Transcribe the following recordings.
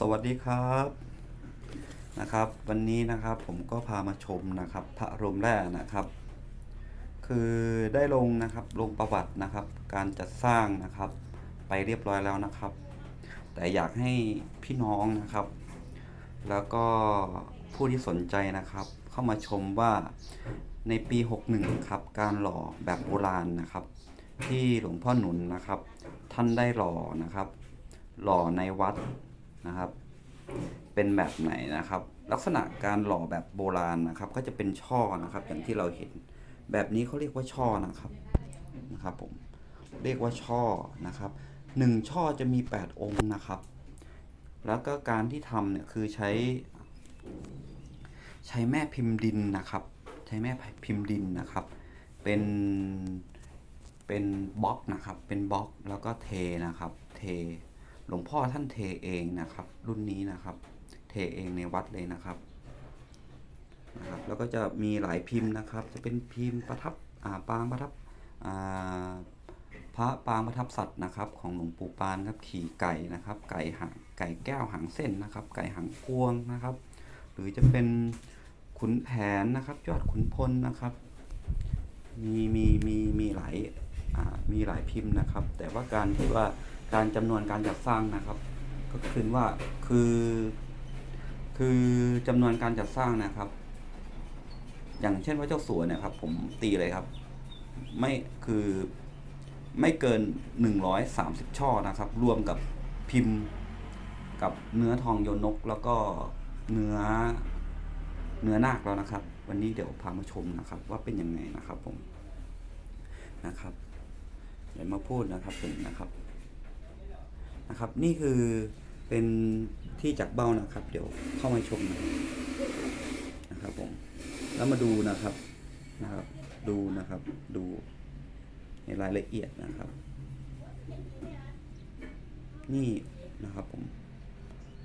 สวัสดีครับนะครับ วันนี้นะครับผมก็พามาชมนะครับพระรมแร่นะครับ คือได้ลงนะครับลงประวัตินะครับ การจัดสร้างนะครับ ไปเรียบร้อยแล้วนะครับ แต่อยากให้พี่น้องนะครับ แล้วก็ผู้ที่สนใจนะครับ เข้ามาชมว่าในปี 61ครับการหล่อแบบโบราณนะครับ ที่หลวงพ่อหนุนนะครับ ท่านได้หล่อนะครับ หล่อในวัด นะครับ เป็นแบบไหนนะครับ ลักษณะการหล่อแบบโบราณนะครับ ก็จะเป็นช่อนะครับ อย่างที่เราเห็น แบบนี้เขาเรียกว่าช่อนะครับนะครับผมเรียกว่าช่อนะครับหนึ่งช่อจะมี 8 องค์นะครับ แล้วก็การที่ทำเนี่ยคือใช้ ใช้แม่พิมพ์ดินนะครับ ใช้แม่พิมพ์ดินนะครับ เป็นเป็นบล็อกนะครับ เป็นบล็อกแล้วก็เทนะครับ เท หลวงพ่อท่านเทเองนะครับ รุ่นนี้นะครับ เทเองในวัดเลยนะครับนะครับ แล้วก็จะมีหลายพิมพ์นะครับ จะเป็นพิมพ์ประทับอ่าปางประทับอ่าพระปางประทับสัตว์นะครับ ของหลวงปู่ปานครับขี่ไก่นะครับ ไก่หางไก่แก้วหางเส้นนะครับ ไก่หางพวงนะครับ หรือจะเป็นขุนแผนนะครับ ยอดขุนพลนะครับ มีมีมีมีหลายอ่ามีหลายพิมพ์นะครับ แต่ว่าการที่ว่า การจำนวนการจัดสร้างนะครับ ก็คือว่าคือ คือจำนวนการจัดสร้างนะครับ อย่างเช่นว่าเจ้าสัวเนี่ยครับ ผมตีเลยครับ ไม่คือไม่เกิน 130 ช่อนะครับ รวมกับพิมพ์กับเนื้อทองโยนก แล้วก็เนื้อเนื้อนาคแล้วนะครับ วันนี้เดี๋ยวพามาชมนะครับ ว่าเป็นยังไงนะครับผมนะครับเดี๋ยวมาพูดนะครับถึงนะครับ นะครับ นี่คือเป็นที่จักเบ้านะครับ เดี๋ยวเข้ามาชมนะครับผมแล้วมาดูนะครับนะครับ ดูนะครับ ดูในรายละเอียดนะครับ นี่นะครับผม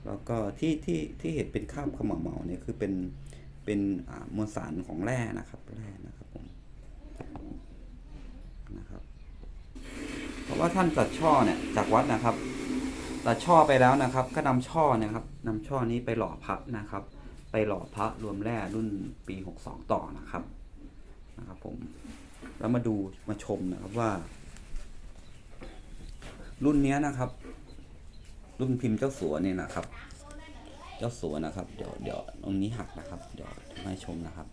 แล้วก็ที่ที่ที่เห็นเป็นคราบขมเหลาเนี่ยคือเป็นเป็นมวลสารของแร่นะครับแร่นะครับผมนะครับ เพราะว่าท่านตัดช่อเนี่ยจากวัดนะครับ ตัดช่อไปแล้วนะครับ ก็นำช่อเนะครับนำช่อนี้ไปหล่อพระนะครับ ไปหล่อพระรวมแร่รุ่นปี 62 ต่อนะครับนะครับ ผม แล้วมาดูมาชมนะครับว่า รุ่นนี้นะครับ รุ่นพิมพ์เจ้าสัวเนี่ยนะครับ เจ้าสัวนะครับ เดี๋ยวเดี๋ยวตรงนี้หักนะครับ เดี๋ยวให้ชมนะครับ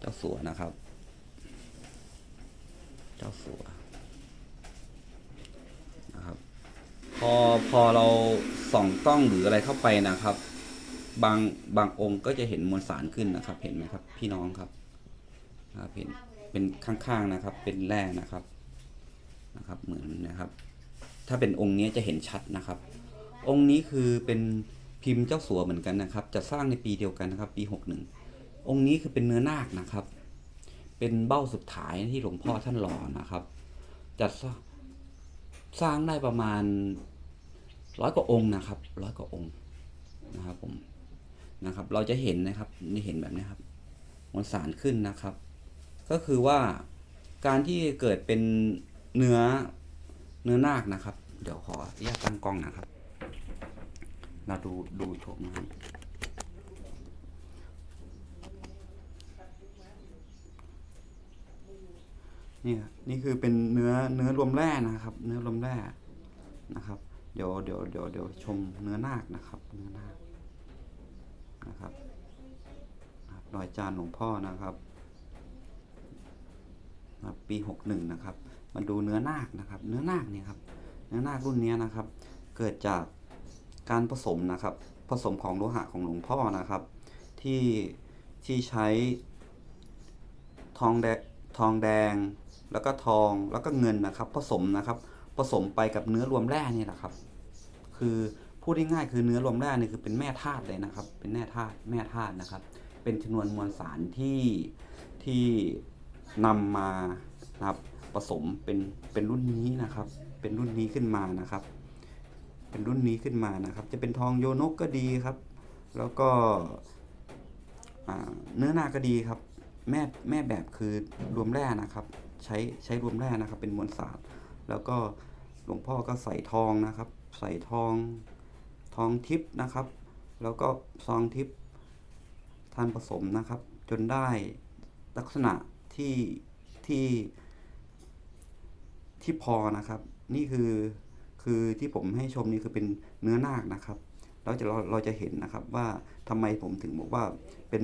เจ้าสัวนะครับ เจ้าสัวนะครับ พอพอเราส่องกล้องหรืออะไรเข้าไปนะครับ บางบางองค์ก็จะเห็นมวลสารขึ้นนะครับ เห็นไหมครับ พี่น้องครับครับเห็นเป็นข้างๆนะครับ เป็นแร่นะครับนะครับ เหมือนนะครับ ถ้าเป็นองค์นี้จะเห็นชัดนะครับ องค์นี้คือเป็นพิมพ์เจ้าสัวเหมือนกันนะครับ จะสร้างในปีเดียวกันนะครับ ปี61องค์นี้คือเป็นเนื้อนาคนะครับ เป็นเบ้าสุดท้ายที่หลวงพ่อท่านหล่อนะครับจะสร้างได้ประมาณ ร้อยกว่าองค์นะครับร้อยกว่าองค์นะครับผมนะครับ เราจะเห็นนะครับนี่เห็นแบบนี้ครับมวลสารขึ้นนะครับ ก็คือว่าการที่เกิดเป็นเนื้อเนื้อนาคนะครับ เดี๋ยวขออนุญาตตั้งกล้องนะครับ เราดูดูชมนะครับนี่ครับนี่คือเป็นเนื้อเนื้อรวมแร่นะครับ เนื้อรวมแร่นะครับ เดี๋ยวเดี๋ยวเดี๋ยวเดี๋ยวชมเนื้อนาคนะครับ เนื้อนาคนะครับรอยจานหลวงพ่อนะครับปีหกหนึ่งนะครับ มาดูเนื้อนาคนะครับ เนื้อนาคเนี่ยครับ เนื้อนาครุ่นเนี้ยนะครับ เกิดจากการผสมนะครับ ผสมของโลหะของหลวงพ่อนะครับ ที่ที่ใช้ทองแดงทองแดงแล้วก็ทองแล้วก็เงินนะครับ ผสมนะครับ ผสมไปกับเนื้อรวมแร่นี่แหละครับ คือพูดง่ายๆคือเนื้อรวมแร่นี่คือเป็นแม่ธาตุเลยนะครับ เป็นแม่ธาตุแม่ธาตุนะครับ เป็นชนวนมวลสารที่ที่นำมานะครับผสมเป็นเป็นรุ่นนี้นะครับ เป็นรุ่นนี้ขึ้นมานะครับ เป็นรุ่นนี้ขึ้นมานะครับ จะเป็นทองโยนกก็ดีครับ แล้วก็เนื้อนาก็ดีครับ แม่แม่แบบคือรวมแร่นะครับ ใช้ใช้รวมแร่นะครับ เป็นมวลสาร แล้วก็หลวงพ่อก็ใส่ทองนะครับ ใส่ทองทองทิพย์นะครับ แล้วก็ซองทิพย์ทานผสมนะครับ จนได้ลักษณะที่ที่ที่พอนะครับ นี่คือคือที่ผมให้ชมนี่คือเป็นเนื้อนาคนะครับเราจะเราเราจะเห็นนะครับว่าทำไมผมถึงบอกว่าเป็น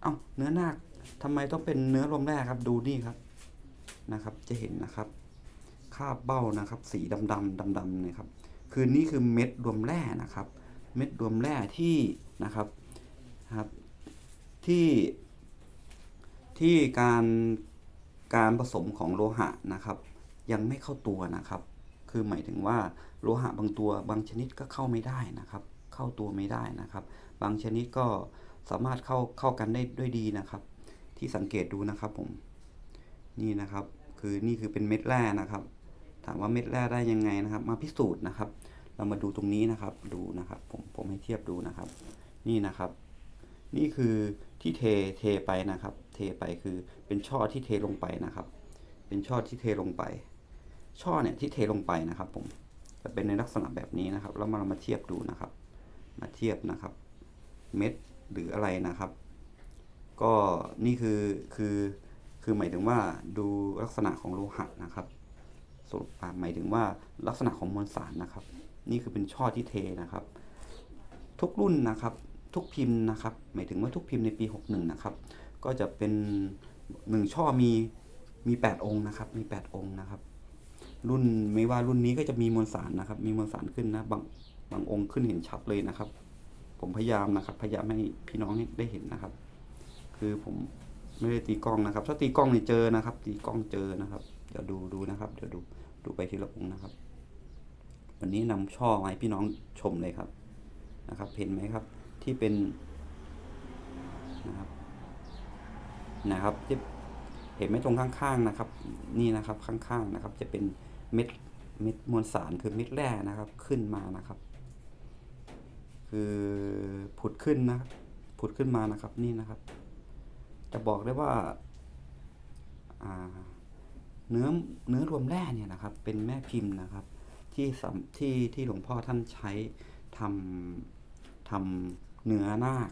เอ้าเนื้อนาคทำไมต้องเป็นเนื้อลมแร่ครับ ดูนี่ครับนะครับ จะเห็นนะครับ คาบเบ้านะครับ สีดำดำดำดำนี่ยครับ คือนี่คือเม็ดรวมแร่นะครับ เม็ดรวมแร่ที่นะครับนะครับที่ที่การการผสมของโลหะนะครับ ยังไม่เข้าตัวนะครับ คือหมายถึงว่าโลหะบางตัวบางชนิดก็เข้าไม่ได้นะครับ เข้าตัวไม่ได้นะครับ บางชนิดก็สามารถเข้าเข้ากันได้ด้วยดีนะครับ ที่สังเกตดูนะครับผมนี่นะครับ คือนี่คือเป็นเม็ดแร่นะครับ ถามว่าเม็ดแร่ได้ยังไงนะครับ มาพิสูจน์นะครับ เรามาดูตรงนี้นะครับ ดูนะครับ ผมผมให้เทียบดูนะครับ นี่นะครับ นี่คือที่เทเทไปนะครับ เทไปคือเป็นช่อที่เทลงไปนะครับ เป็นช่อที่เทลงไป ช่อเนี่ยที่เทลงไปนะครับ ผมจะเป็นในลักษณะแบบนี้นะครับ แล้วมาเรามาเทียบดูนะครับ มาเทียบนะครับ เม็ดหรืออะไรนะครับ ก็นี่คือคือคือหมายถึงว่าดูลักษณะของโลหะนะครับ สรุปอ่าหมายถึงว่าลักษณะของมวลสารนะครับ นี่คือเป็นช่อที่เทนะครับ ทุกรุ่นนะครับ ทุกพิมพ์นะครับ หมายถึงว่าทุกพิมพ์ในปี 61 นะครับ ก็จะเป็นหนึ่งช่อมีมี 8 องค์นะครับ มี 8 องค์นะครับ รุ่นไม่ว่ารุ่นนี้ก็จะมีมวลสารนะครับ มีมวลสารขึ้นนะบางบางองค์ขึ้นเห็นชัดเลยนะครับ ผมพยายามนะครับ พยายามให้พี่น้องได้เห็นนะครับ คือผมไม่ได้ตีกล้องนะครับ ถ้าตีกล้องเนี่ยเจอนะครับ ตีกล้องเจอนะครับ เดี๋ยวดูดูนะครับ เดี๋ยวดู ดูไปทีละองค์นะครับ วันนี้นำช่อมาให้พี่น้องชมเลยครับนะครับ เห็นไหมครับที่เป็นนะครับนะครับที่เห็นไหมตรงข้างๆนะครับ นี่นะครับข้างๆนะครับ จะเป็นเม็ดเม็ดมวลสารคือเม็ดแร่นะครับขึ้นมานะครับ คือผุดขึ้นนะผุดขึ้นมานะครับนี่นะครับ จะบอกได้ว่าอ่า เนื้อเนื้อรวมแร่เนี่ยนะครับ เป็นแม่พิมพ์นะครับ ที่สำที่ที่หลวงพ่อท่านใช้ทำทำเนื้อนาค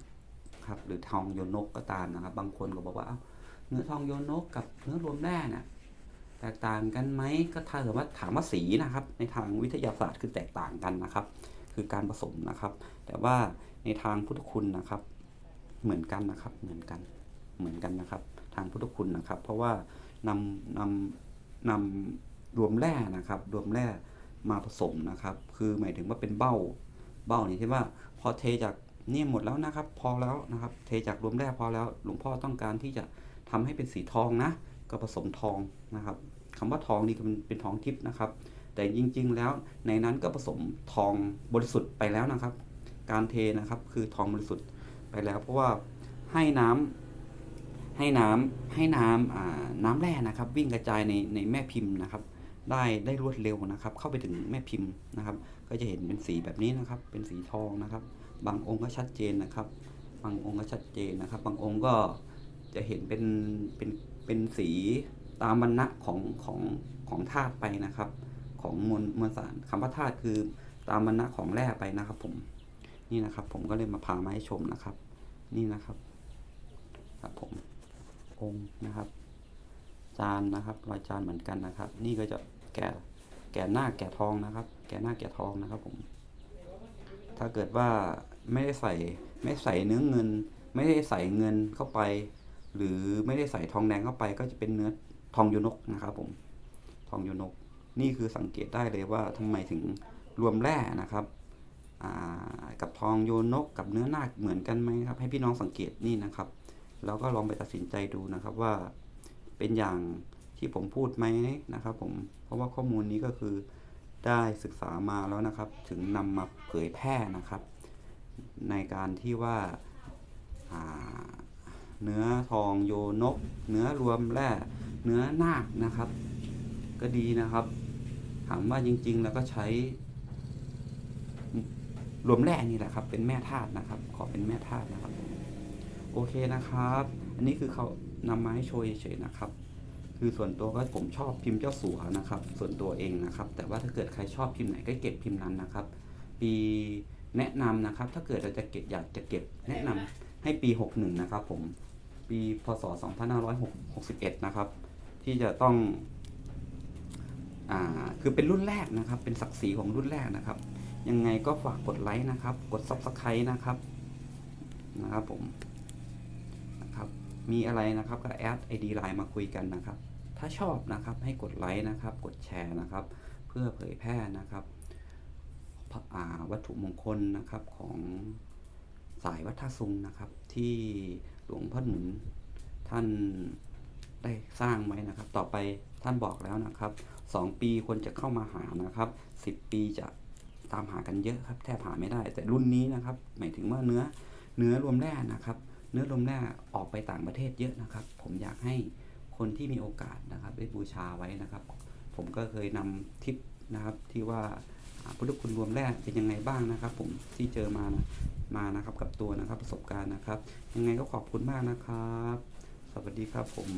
ครับ หรือทองโยนกก็ตามนะครับ บางคนก็บอกว่าเอ้าเนื้อทองโยนกกับเนื้อรวมแร่เนี่ยแตกต่างกันไหมก็ถ้าเกิดว่าถามว่าสีนะครับ ในทางวิทยาศาสตร์คือแตกต่างกันนะครับ คือการผสมนะครับ แต่ว่าในทางพุทธคุณนะครับ เหมือนกันนะครับ เหมือนกัน เหมือนกันนะครับ ทางพุทธคุณนะครับ เพราะว่านำนำ นำรวมแร่นะครับ รวมแร่มาผสมนะครับ คือหมายถึงว่าเป็นเบ้า เบ้านี่ที่ว่าพอเทจากเนี่ยหมดแล้วนะครับ พอแล้วนะครับ เทจากรวมแร่พอแล้ว หลวงพ่อต้องการที่จะทำให้เป็นสีทองนะ ก็ผสมทองนะครับคำว่าทองนี่มันเป็นทองทิพย์นะครับ แต่จริง ๆ แล้วในนั้นก็ผสมทองบริสุทธิ์ไปแล้วนะครับ การเทนะครับคือทองบริสุทธิ์ไปแล้ว เพราะว่าให้น้ำ ให้น้ำให้น้ำน้ำแร่นะครับ วิ่งกระจายในในแม่พิมพ์นะครับ ได้ได้รวดเร็วนะครับ เข้าไปถึงแม่พิมพ์นะครับ ก็จะเห็นเป็นสีแบบนี้นะครับ เป็นสีทองนะครับ บางองค์ก็ชัดเจนนะครับ บางองค์ก็ชัดเจนนะครับ บางองค์ก็จะเห็นเป็นเป็นเป็นสีตามวรรณะของของของธาตุไปนะครับ ของมวลมวลสารคำว่าธาตุคือตามวรรณะของแร่ไปนะครับ ผมนี่นะครับ ผมก็เลยมาพามาให้ชมนะครับ นี่นะครับครับผม องค์นะครับ จานนะครับรอยจานเหมือนกันนะครับ นี่ก็จะแก่แก่หน้าแก่ทองนะครับ แก่หน้าแก่ทองนะครับผม ถ้าเกิดว่าไม่ได้ใส่ไม่ใส่เนื้อเงิน ไม่ได้ใส่เงินเข้าไป หรือไม่ได้ใส่ทองแดงเข้าไป ก็จะเป็นเนื้อทองโยนกนะครับผม ทองโยนก นี่คือสังเกตได้เลยว่าทำไมถึงรวมแร่นะครับกับทองโยนกกับเนื้อนาคเหมือนกันไหมครับ ให้พี่น้องสังเกตนี่นะครับ แล้วก็ลองไปตัดสินใจดูนะครับว่าเป็นอย่างที่ผมพูดไหมนะครับผมเพราะว่าข้อมูลนี้ก็คือได้ศึกษามาแล้วนะครับ ถึงนำมาเผยแพร่นะครับ ในการที่ว่าาเนื้อทองโยนก เนื้อรวมแร่เนื้อนาคนะครับ ก็ดีนะครับ ถามว่าจริง ๆ แล้วก็ใช้ รวมแร่นี่แหละครับ เป็นแม่ธาตุนะครับ ขอเป็นแม่ธาตุนะครับ โอเคนะครับ อันนี้คือเขานำมาให้โชว์เฉยๆนะครับ คือส่วนตัวก็ผมชอบพิมพ์เจ้าสัวนะครับ ส่วนตัวเองนะครับ แต่ว่าถ้าเกิดใครชอบพิมพ์ไหนก็เก็บพิมพ์นั้นนะครับ ปีแนะนำนะครับ ถ้าเกิดเราจะเก็บอยากจะเก็บแนะนำให้ปี 61 นะครับ ผม ปีพศ 2561 นะครับ ที่จะต้องอ่าคือเป็นรุ่นแรกนะครับ เป็นศักดิ์ศรีของรุ่นแรกนะครับ ยังไงก็ฝากกดไลค์นะครับ กด Subscribe นะครับนะครับผม มีอะไรนะครับก็แอด ID ไลน์มาคุยกันนะครับ ถ้าชอบนะครับให้กดไลค์นะครับ กดแชร์นะครับ เพื่อเผยแพร่นะครับวัตถุมงคลนะครับของสายวัดท่าซุงนะครับ ที่หลวงพ่อหนุนท่านได้สร้างไว้นะครับ ต่อไปท่านบอกแล้วนะครับสองปีคนจะเข้ามาหานะครับสิบปีจะตามหากันเยอะครับ แทบหาไม่ได้ แต่รุ่นนี้นะครับ หมายถึงว่าเนื้อเนื้อรวมแร่นะครับ เนื้อรวมแร่ออกไปต่างประเทศเยอะนะครับ ผมอยากให้คนที่มีโอกาสนะครับได้บูชาไว้นะครับ ผมก็เคยนำทิปนะครับที่ว่าอ่าพุทธคุณรวมแร่เป็นยังไงบ้างนะครับ ผมที่เจอมานะมานะครับกับตัวนะครับประสบการณ์นะครับ ยังไงก็ขอบคุณมากนะครับ สวัสดีครับผม